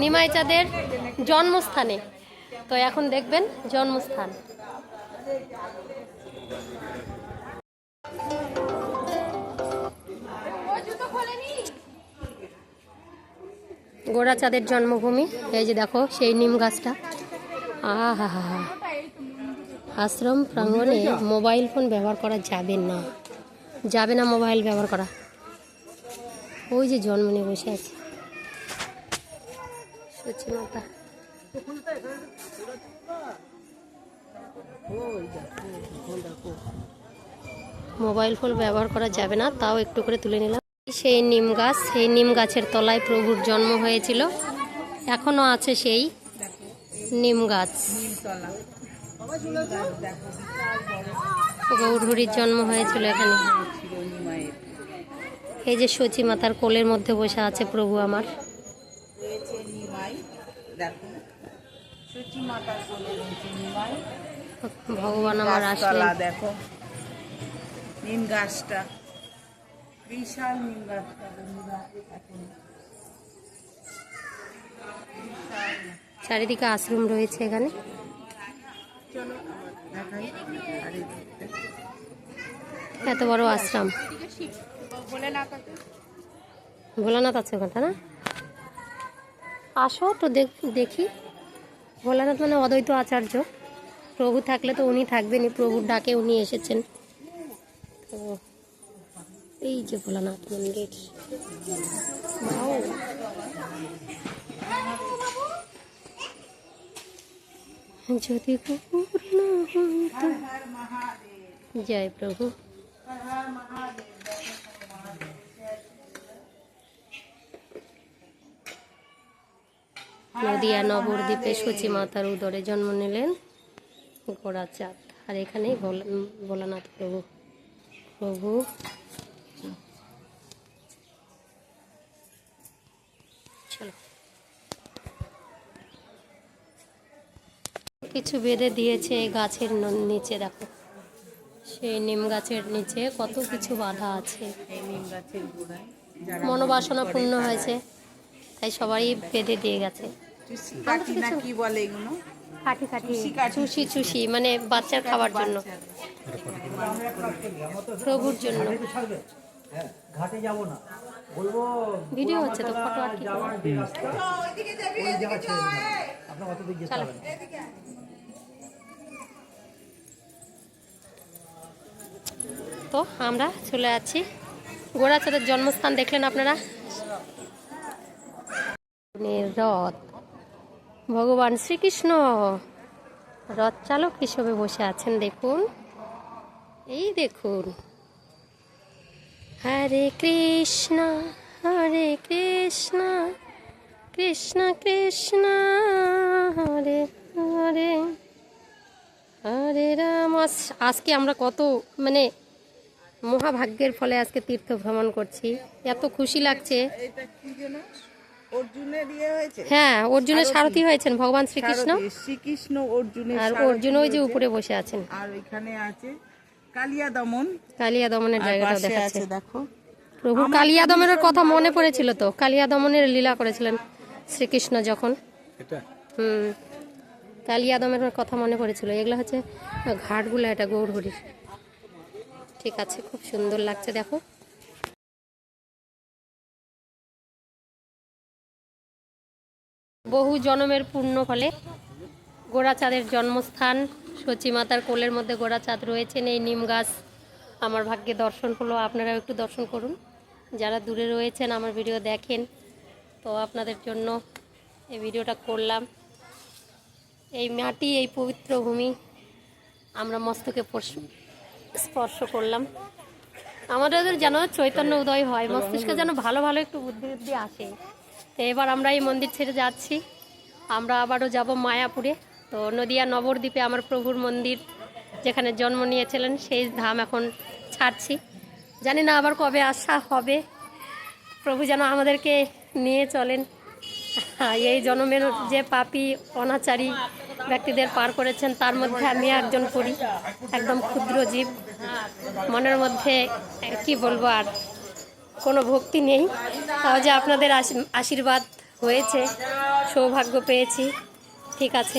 নিমাই চাঁদের জন্মস্থানে। তো এখন দেখবেন জন্মস্থান। গোড়া চাঁদের জন্মভূমি, এই যে দেখো, সেই নিম গাছটা। আহা আশ্রম প্রাঙ্গণে মোবাইল ফোন ব্যবহার করা যাবে না। যাবে না মোবাইল ব্যবহার করা। ওই যে জন্ম নিয়ে বসে আছে। মাতা মোবাইল ফোন ব্যবহার করা যাবে না, তাও একটু করে তুলে নিলাম। সেই নিম গাছ, সেই নিম গাছের তলায় প্রভুর জন্ম হয়েছিল। এখনও আছে সেই নিম গাছ। গৌরহরির জন্ম হয়েছিল এখানে। এই যে সচি মাতার কোলের মধ্যে বসে আছে প্রভু আমার। দেখো। সূচি মাতার কোলে রয়েছে নিমাই ভগবান আমার গাছতলা দেখো। নিম গাছটা। বিশাল নিম গাছটা বন্ধুরা এখন চারিদিকে আশ্রম রয়েছে এখানে। এত বড় আশ্রম। ভোলানাথ আছে ওখানটা না? আসো তো দেখ- ভোলানাথ মানে অদ্বৈত আচার্য। প্রভু থাকলে তো উনি থাকবেনই, প্রভুর ডাকে উনি এসেছেন। তো এই যে ভোলানাথ মন্দির! যদি জয় প্রভু। নদিয়া নবদ্বীপে সচি মাতার উদরে জন্ম নিলেন গোড়াচাঁদ আর এখানেই ভোলা- ভোলানাথ প্রভু। প্রভু। চলো। কিছু বেঁধে দিয়েছে এই গাছের নিচে দেখো। সেই নিম গাছের নিচে কত কিছু বাধা আছে। মনোবাসনা পূর্ণ হয়েছে। তাই সবাই বেঁধে দিয়ে গেছে। চুষি কাটি না কি বলে এগুলো? কাঠি কাঠি। চুষি চুষি মানে বাচ্চার খাবার জন্য। প্রভুর জন্য। ঘাটে যাব না বলব ভিডিও হচ্ছে তো ফটো আর কি আপনার অত যেতে হবে তো আমরা চলে যাচ্ছি গোড়াচাঁদের জন্মস্থান দেখলেন আপনারা? রথ। ভগবান শ্রীকৃষ্ণ। রথ চালক হিসেবে বসে আছেন, দেখুন। এই দেখুন। হরে কৃষ্ণ হরে কৃষ্ণ কৃষ্ণ কৃষ্ণ, হরে হরে হরে রাম। আজ- আজকে আমরা কত মানে মহাভাগ্যের ফলে আজকে তীর্থ ভ্রমণ করছি। এত খুশি লাগছে। ইয়ে হয়েছে? হ্যাঁ অর্জুনের সারথি। হয়েছেন ভগবান শ্রীকৃষ্ণ। শ্রীকৃষ্ণ অর্জুনের আর অর্জুন ওই যে উপরে বসে আছেন। আর এখানে আছে কালিয়া দমন। কালিয়া দমনের জায়গাটা আছে দেখো। প্রভু কালিয়া দমনের কথা মনে পড়েছিল তো? কালিয়া দমনের লীলা করেছিলেন শ্রীকৃষ্ণ যখন। হুম। কালিয়া দমনের কথা মনে পড়েছিল। এগুলো হচ্ছে ঘাটগুলো এটা গৌরহরির ঠিক আছে খুব সুন্দর লাগছে দেখো। বহু জনমের পূর্ণ ফলে গোড়াচাঁদের জন্মস্থান মাতার কোলের মধ্যে গোড়াচাঁদ রয়েছেন, এই নিম গাছ আমার ভাগ্যে দর্শন হলো। আপনারাও একটু দর্শন করুন। যারা দূরে রয়েছেন, আমার ভিডিও দেখেন। তো আপনাদের জন্য এই ভিডিওটা করলাম। এই মাটি, এই পবিত্র ভূমি আমরা মস্তকে স্পর্শ করলাম। আমাদের যেন চৈতন্য উদয় হয়, মস্তিষ্কে যেন ভালো ভালো একটু বুদ্ধি বুদ্ধি আসে। এবার আমরা এই মন্দির ছেড়ে যাচ্ছি। আমরা আবারও যাব মায়াপুরে। তো নদিয়া নবদ্বীপে আমার প্রভুর মন্দির যেখানে জন্ম নিয়েছিলেন, সেই ধাম এখন ছাড়ছি। জানি না আবার কবে আসা হবে। প্রভু যেন আমাদেরকে নিয়ে চলেন। এই জন্মের যে পাপি, অনাচারী ব্যক্তিদের পার করেছেন, তার মধ্যে আমি একজন করি একদম ক্ষুদ্র জীব। মনের মধ্যে কি বলব আর? কোনো ভক্তি নেই। তাও যে আপনাদের আশীর্বাদ হয়েছে সৌভাগ্য পেয়েছি। ঠিক আছে।